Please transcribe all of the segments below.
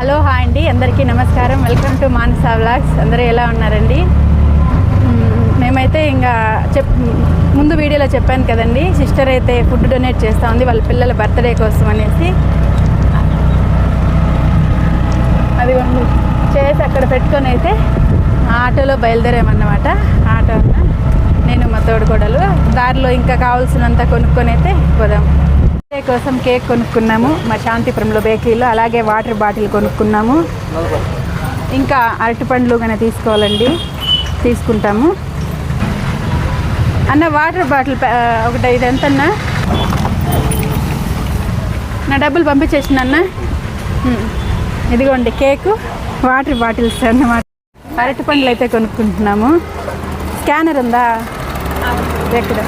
Hello hi అండి. అందరికీ నమస్కారం. Welcome to Manasa vlogs. అందరూ ఎలా ఉన్నారండి? మేమైతే ఇంకా చెప్ ముందు వీడియోలో చెప్పాను కదండి. సిస్టర్ అయితే ఫుడ్ డొనేట్ చేస్తూ ఉంది. వాళ్ళ పిల్లల బర్త్డే కోసం అనేసి. అది చేసి అక్కడ పెట్టుకొని అయితే ఆటోలో బయలుదేరామన్నమాట. ఆటో నేను మా తోడుకోడలు. దారిలో ఇంకా కావాల్సినంత కొనుక్కొని అయితే పోదాం. బర్త్డే కోసం కేక్ కొనుక్కున్నాము మా శాంతిపురంలో బేకరీలో అలాగే వాటర్ బాటిల్ కొనుక్కున్నాము. ఇంకా అరటిపండ్లు కానీ తీసుకోవాలండి తీసుకుంటాము. అన్న వాటర్ బాటిల్ ఒకటి ఇది ఎంతన్నా నా డబ్బులు పంపించేసిన అన్న. ఇదిగోండి కేకు వాటర్ బాటిల్స్ అన్నమాట. అరటి పండ్లు అయితే కొనుక్కుంటున్నాము. స్కానర్ ఉందా? ఎక్కడ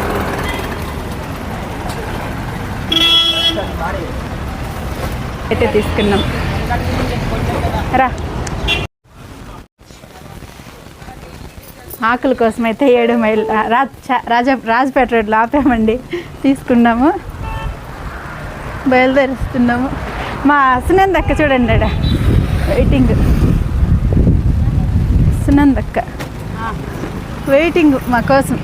అయితే తీసుకున్నాం రా. ఆకుల కోసం అయితే ఏడు మైల్ రాజా రాజపేట రోడ్లో ఆపామండి. తీసుకున్నాము. బయలుదేరుస్తున్నాము. మా సునందక్క అక్క చూడండి ఆడ. వెయిటింగ్. సునందక్క అక్క. వెయిటింగ్ మా కోసం.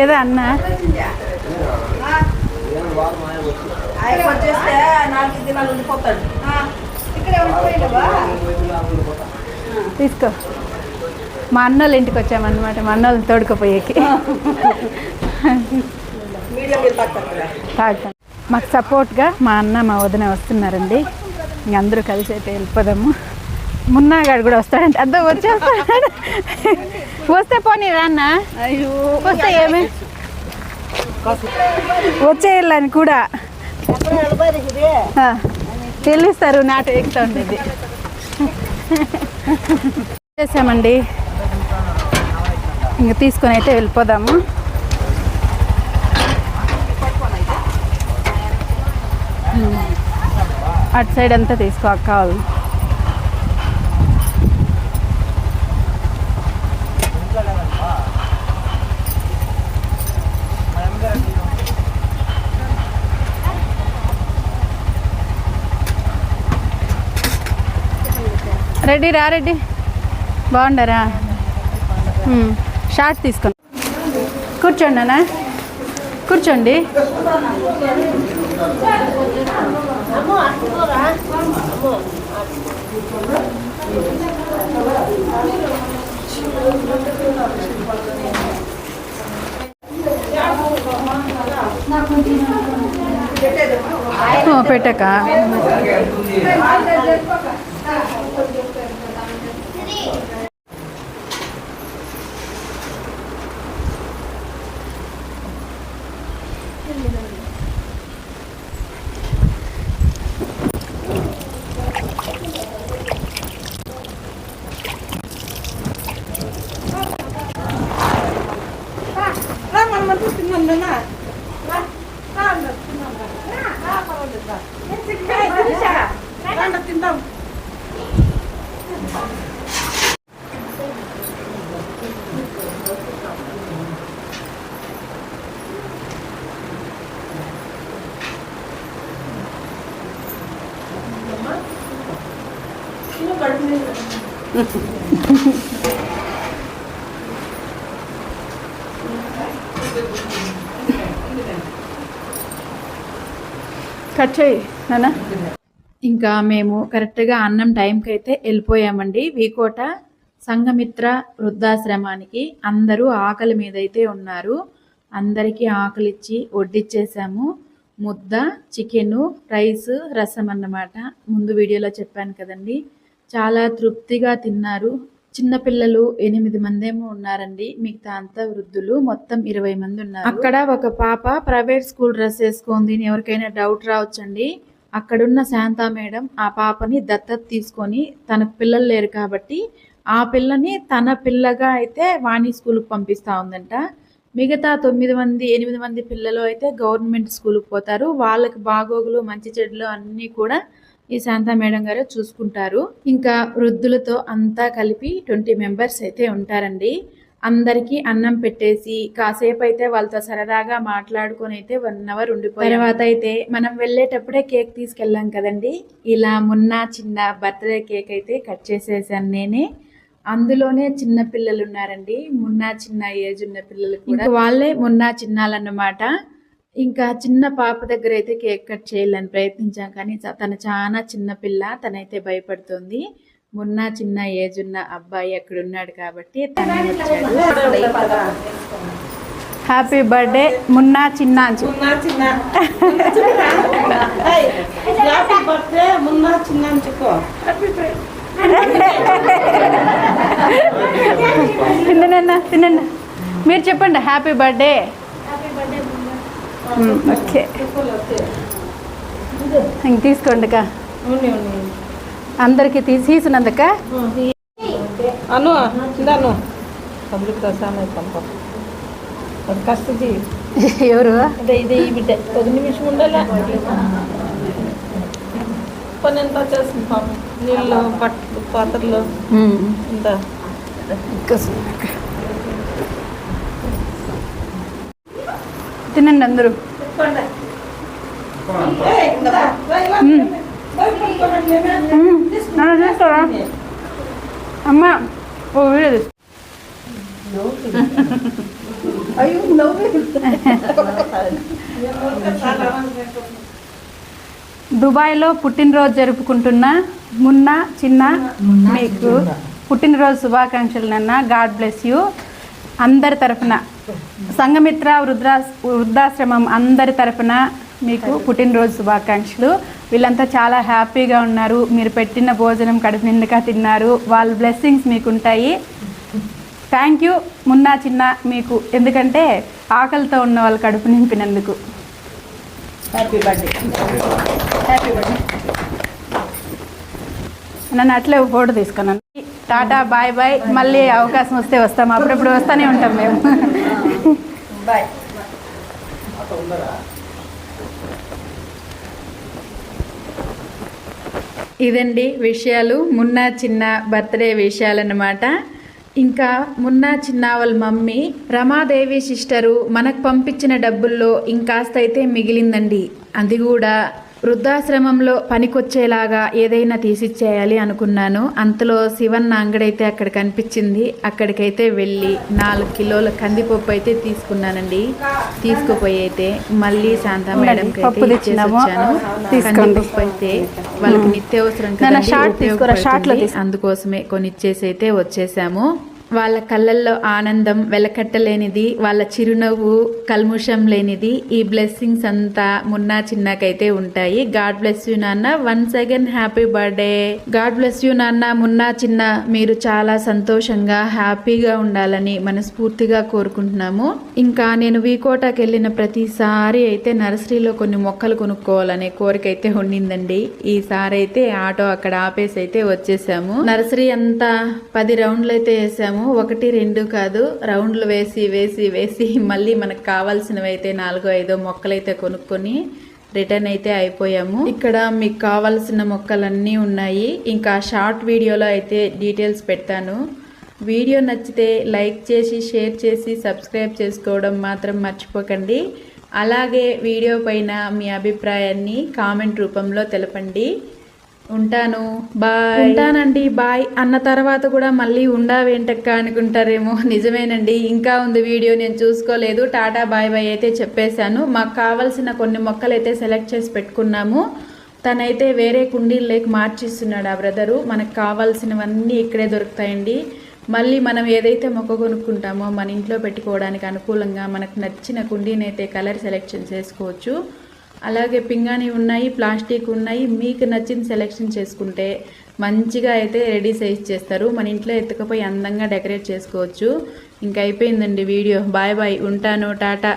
ఏదో అన్నా? తీసుకో. మా అన్నోళ్ళ ఇంటికి వచ్చామన్నమాట మా అన్నోళ్ళని తోడుకుపోయేకి. తాగుతాం. మాకు సపోర్ట్గా మా అన్న మా వదిన వస్తున్నారండి. అందరూ కలిసి అయితే వెళ్ళిపోదాము. మున్నాగాడు కూడా వస్తాడంటే. అద్దో వచ్చేస్తాడు వస్తే పోనీ అయ్యో వస్తే ఏమి? వచ్చేయాలని కూడా. తెలుస్తారు నాట ఎక్కుతా ఉండేది చేసామండి. ఇంక తీసుకొని అయితే వెళ్ళిపోదాము. అటు సైడ్ అంతా తీసుకో అక్క రెడ్డి రా రెడ్డి బాగుండరా? షార్ట్ తీసుకోండి కూర్చోండి. అన్న కూర్చోండి ఓ, పెట్టక రా మనం అంతా తిన్నాం నాన్న. రా. రా అన్న, తిన్నాం రా. రా, రా, పర్వాలేదు రా. ఏయ్, తినేసా? రా అన్న, తిందాం తిను, కడుపు నిండా. కట్ చేయి నాన్న. ఇంకా మేము కరెక్ట్గా అన్నం టైంకి అయితే వెళ్ళిపోయామండి. వీకోట సంఘమిత్ర వృద్ధాశ్రమానికి అందరూ ఆకలి మీద అయితే ఉన్నారు. అందరికీ ఆకలి ఇచ్చి వడ్డిచ్చేసాము. ముద్ద చికెను రైస్ రసం అన్నమాట. ముందు వీడియోలో చెప్పాను కదండి. చాలా తృప్తిగా తిన్నారు. చిన్నపిల్లలు ఎనిమిది మందేమో ఉన్నారండి. మిగతా అంతా వృద్ధులు. మొత్తం ఇరవై మంది ఉన్నారు. అక్కడ ఒక పాప ప్రైవేట్ స్కూల్ డ్రెస్ వేసుకుంది. ఎవరికైనా డౌట్ రావచ్చండి. అక్కడున్న శాంతా మేడం ఆ పాపని దత్తత తీసుకొని తన పిల్లలు లేరు కాబట్టి ఆ పిల్లని తన పిల్లగా అయితే వాణి స్కూల్కి పంపిస్తా ఉందంట. మిగతా తొమ్మిది మంది ఎనిమిది మంది పిల్లలు అయితే గవర్నమెంట్ స్కూల్కి పోతారు. వాళ్ళకి బాగోగులు మంచి చెడులు అన్నీ కూడా ఈ శాంతా మేడం గారు చూసుకుంటారు. ఇంకా వృద్ధులతో అంతా కలిపి ట్వంటీ మెంబర్స్ అయితే ఉంటారండి. అందరికీ అన్నం పెట్టేసి కాసేపు అయితే వాళ్ళతో సరదాగా మాట్లాడుకొని అయితే వన్ అవర్ ఉండిపోయి. తర్వాత అయితే మనం వెళ్ళేటప్పుడే కేక్ తీసుకెళ్ళాం కదండి. ఇలా మొన్న చిన్న బర్త్డే కేక్ అయితే కట్ చేసేసాను నేనే. అందులోనే చిన్న పిల్లలు ఉన్నారండి. మున్నా చిన్న ఏజ్ ఉన్న పిల్లలు కూడా. వాళ్ళే మున్నా చిన్నాలన్నమాట. ఇంకా చిన్న పాప దగ్గర అయితే కేక్ కట్ చేయాలని ప్రయత్నించాం కానీ తను చాలా చిన్న పిల్ల తనైతే భయపడుతుంది. మొన్న చిన్న ఏజ్ ఉన్న అబ్బాయి అక్కడ ఉన్నాడు కాబట్టి హ్యాపీ బర్త్డే మున్నా చిన్న తినండి మీరు చెప్పండి హ్యాపీ బర్త్డే. ఓకే. ఇంక తీసుకోండి అక్క. అందరికి తీసినందుక అను పబ్లిక్ ఎవరు? ఇదే ఈ బిడ్డ. ఒక నిమిషం ఉండాలా? పాపం? నీళ్ళు పాత్రలు. ఇంత తినండి అందరూ. అమ్మ ఓ వీడియో తీసుకో. దుబాయ్లో పుట్టినరోజు జరుపుకుంటున్న మున్న చిన్న మీకు పుట్టినరోజు శుభాకాంక్షలు నాన్న. God bless you. అందరి తరఫున సంఘమిత్ర వృద్ధా వృద్ధాశ్రమం అందరి తరఫున మీకు పుట్టినరోజు శుభాకాంక్షలు. వీళ్ళంతా చాలా హ్యాపీగా ఉన్నారు. మీరు పెట్టిన భోజనం కడుపు నిండుగా తిన్నారు. వాళ్ళ బ్లెస్సింగ్స్ మీకు ఉంటాయి థ్యాంక్ యూ మున్నా చిన్న మీకు. ఎందుకంటే ఆకలితో ఉన్న వాళ్ళు కడుపు నింపినందుకు. Happy birthday. Happy birthday. నన్ను అట్లే ఫోటో తీసుకున్నాను. Tata bye bye. మళ్ళీ అవకాశం వస్తే వస్తాం. అప్పుడప్పుడు వస్తూనే ఉంటాం మేము. బాయ్. ఇదండి విషయాలు మున్న చిన్న బర్త్డే విషయాలన్నమాట. ఇంకా మున్న చిన్న వాళ్ళ మమ్మీ రమాదేవి సిస్టరు మనకు పంపించిన డబ్బుల్లో ఇంకాస్త అయితే మిగిలిందండి. అది కూడా వృద్ధాశ్రమంలో పనికొచ్చేలాగా ఏదైనా తీసిచ్చేయాలి అనుకున్నాను అంతలో శివన్న అంగడైతే అక్కడ కనిపించింది అక్కడికైతే వెళ్ళి నాలుగు కిలోల కందిపప్పు అయితే తీసుకున్నానండి తీసుకుపోయి అయితే మళ్ళీ శాంత మేడం పప్పు తెచ్చినాము. తీసుకోండి. కందిపప్పు అయితే వాళ్ళకి నిత్యావసరం. అందుకోసమే కొనిచ్చేసి అయితే వచ్చేసాము వాళ్ళ కళ్ళల్లో ఆనందం వెలకట్టలేనిది వాళ్ళ చిరునవ్వు కల్ముషం లేనిది ఈ బ్లెస్సింగ్స్ అంతా మున్నా చిన్నకైతే ఉంటాయి. గాడ్ బ్లెస్ యూ నాన్న. Once again happy birthday God bless you నాన్న. మున్నా చిన్న మీరు చాలా సంతోషంగా హ్యాపీగా ఉండాలని మనస్ఫూర్తిగా కోరుకుంటున్నాము. ఇంకా నేను వీకోటాకి వెళ్ళిన ప్రతిసారి అయితే నర్సరీలో కొన్ని మొక్కలు కొనుక్కోవాలనే కోరిక అయితే ఉండిందండి. ఈసారి అయితే ఆటో అక్కడ ఆపేసి అయితే వచ్చేసాము. నర్సరీ అంతా పది రౌండ్లు అయితే వేసాము. ఒకటి రెండు కాదు రౌండ్లు వేసి వేసి వేసి మళ్ళీ మనకు కావాల్సినవి అయితే నాలుగో ఐదో మొక్కలు అయితే కొనుక్కొని రిటర్న్ అయితే అయిపోయాము. ఇక్కడ మీకు కావాల్సిన మొక్కలన్నీ ఉన్నాయి. ఇంకా షార్ట్ వీడియోలో అయితే డీటెయిల్స్ పెడతాను. వీడియో నచ్చితే లైక్ చేసి షేర్ చేసి సబ్స్క్రైబ్ చేసుకోవడం మాత్రం మర్చిపోకండి. అలాగే వీడియో పైన మీ అభిప్రాయాన్ని కామెంట్ రూపంలో తెలపండి. ఉంటాను. బాయ్ ఉంటానండి. బాయ్ అన్న తర్వాత కూడా మళ్ళీ ఉండావేంటక్క అనుకుంటారేమో. నిజమేనండి. ఇంకా ఉంది వీడియో నేను చూసుకోలేదు. టాటా బాయ్ బాయ్ అయితే చెప్పేశాను. మాకు కావాల్సిన కొన్ని మొక్కలు అయితే సెలెక్ట్ చేసి పెట్టుకున్నాము. తనైతే వేరే కుండీల్లోకి మార్చిస్తున్నాడు ఆ బ్రదరు. మనకు కావాల్సినవన్నీ ఇక్కడే దొరుకుతాయండి. మళ్ళీ మనం ఏదైతే మొక్క కొనుక్కుంటామో మన ఇంట్లో పెట్టుకోవడానికి అనుకూలంగా మనకు నచ్చిన కుండీని అయితే కలర్ సెలెక్షన్ చేసుకోవచ్చు. అలాగే పింగాణి ఉన్నాయి ప్లాస్టిక్ ఉన్నాయి. మీకు నచ్చిన సెలెక్షన్ చేసుకుంటే మంచిగా అయితే రెడీ సైజ్ చేస్తారు. మన ఇంట్లో ఎత్తుకపోయి అందంగా డెకరేట్ చేసుకోవచ్చు. ఇంకా అయిపోయిందండి వీడియో. Bye bye. ఉంటాను. టాటా.